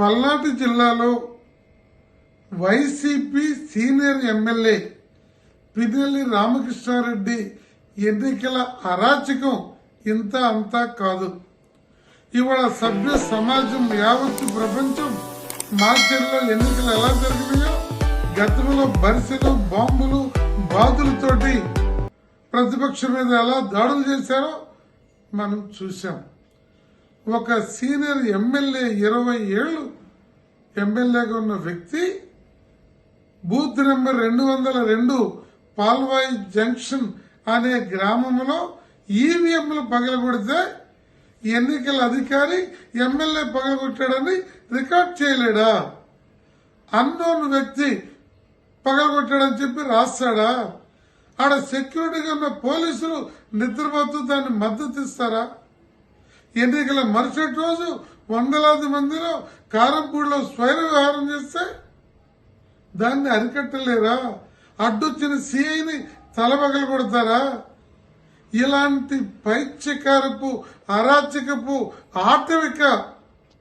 పల్నాటి జిల్లాలో YCP senior MLA Pinnelli Ramakrishna Reddy ఎన్నికల అరాచకం ఇంత అంతా కాదు. ఇవాళ సభ్య సమాజం యావత్తు ప్రపంచం మార్చిలో ఎన్నికలు ఎలా జరిగినాయో గతంలో బరిసెలు బాంబులు బాధులతోటి ప్రతిపక్షం మీద ఎలా దాడులు చేశారో మనం చూశాం. ఒక సీనియర్ ఎమ్మెల్యే ఇరవై ఏళ్ళు ఎమ్మెల్యేగా ఉన్న వ్యక్తి బూత్ నెంబర్ రెండు వందల రెండు పాల్వాయి జంక్షన్ అనే గ్రామంలో ఈవీఎంలు పగలగొడితే ఎన్నికల అధికారి ఎమ్మెల్యే పగలగొట్టాడని రికార్డ్ చేయలేడా? అన్నోన్ వ్యక్తి పగలగొట్టాడని చెప్పి రాస్తాడా? ఆడ సెక్యూరిటీగా ఉన్న పోలీసులు నిద్రపోతూ దాన్ని మద్దతు ఇస్తారా? ఎన్నికల మరుసటి రోజు వందలాది మందిలో కారంపూడిలో స్వైర వ్యవహారం చేస్తే దాన్ని అరికట్టలేరా? అడ్డొచ్చిన సిఐని తలబగలు కొడతారా ఇలాంటి పైత్యకారపు అరాచకపు ఆటవిక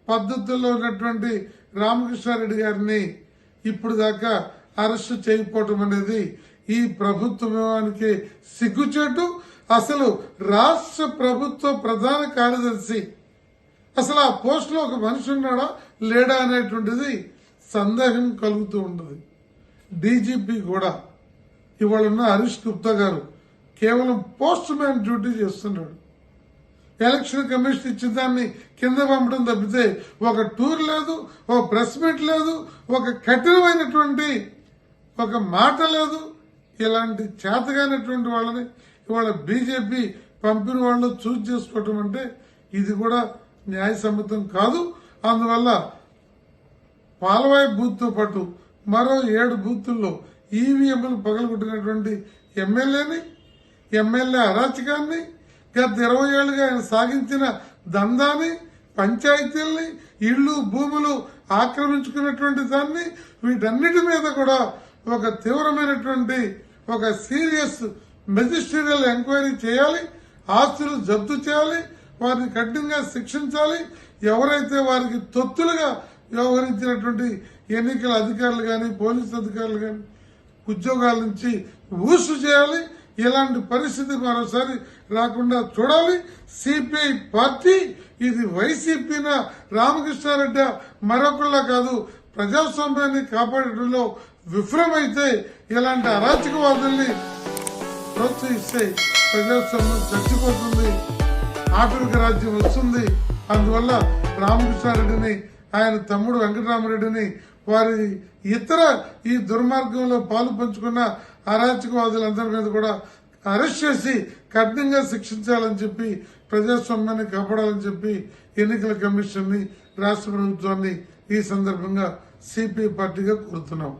పద్ధతుల్లో ఉన్నటువంటి రామకృష్ణారెడ్డి గారిని ఇప్పుడు దాకా అరెస్టు చేయకపోవటం అనేది ఈ ప్రభుత్వానికి సిగ్గుచేటు అసలు రాష్ట్ర ప్రభుత్వ ప్రధాన కార్యదర్శి అసలు ఆ పోస్టులో ఒక మనిషి ఉన్నాడా లేడా అనేటువంటిది సందేహం కలుగుతూ ఉంటుంది. డీజీపీ కూడా. ఇవాళ ఉన్న హరీష్ గుప్తా గారు కేవలం పోస్ట్ మ్యాన్ డ్యూటీ చేస్తున్నాడు. ఎలక్షన్ కమిషన్ ఇచ్చిన దాన్ని కింద పంపడం తప్పితే ఒక టూర్ లేదు ఒక ప్రెస్ మీట్ లేదు ఒక కఠినమైనటువంటి ఒక మాట లేదు ఇలాంటి చేతగానటువంటి వాళ్ళని ఇవాళ బీజేపీ పంపిన వాళ్ళు చూజ్ చేసుకోవటం అంటే ఇది కూడా న్యాయసమ్మతం కాదు. అందువల్ల పాలవాయి బూత్తో పాటు మరో ఏడు బూతుల్లో ఈవీఎంలు పగలగొట్టినటువంటి ఎమ్మెల్యేని ఎమ్మెల్యే అరాచకాన్ని గత ఇరవై ఏళ్ళుగా ఆయన సాగించిన దందాన్ని పంచాయతీల్ని ఇళ్ళు భూములు ఆక్రమించుకున్నటువంటి దాన్ని వీటన్నిటి మీద కూడా ఒక తీవ్రమైనటువంటి ఒక సీరియస్ మెజిస్ట్రియల్ ఎంక్వైరీ చేయాలి ఆస్తులు జప్తు చేయాలి వారిని కఠినంగా శిక్షించాలి. ఎవరైతే వారికి తొత్తులుగా వ్యవహరించినటువంటి ఎన్నికల అధికారులు కానీ పోలీసు అధికారులు కానీ ఉద్యోగాల నుంచి ఊసు చేయాలి ఇలాంటి పరిస్థితి మరోసారి రాకుండా చూడాలి. సిపిఐ పార్టీ ఇది వైసీపీన రామకృష్ణారెడ్డి మరొకళ్ళ కాదు ప్రజాస్వామ్యాన్ని కాపాడటంలో విఫలమైతే ఇలాంటి అరాచకవాదుల్ని ప్రోత్సహిస్తే ప్రజాస్వామ్యం చచ్చిపోతుంది ఆటవిక రాజ్యం వస్తుంది. అందువల్ల రామకృష్ణారెడ్డిని ఆయన తమ్ముడు వెంకటరామరెడ్డిని వారి ఇతర ఈ దుర్మార్గంలో పాలు పంచుకున్న అరాచకవాదులందరి మీద కూడా అరెస్ట్ చేసి కఠినంగా శిక్షించాలని చెప్పి ప్రజాస్వామ్యాన్ని కాపాడాలని చెప్పి ఎన్నికల కమిషన్ని రాష్ట్ర ప్రభుత్వాన్ని ఈ సందర్భంగా సిపిఐ పార్టీగా కోరుతున్నాం.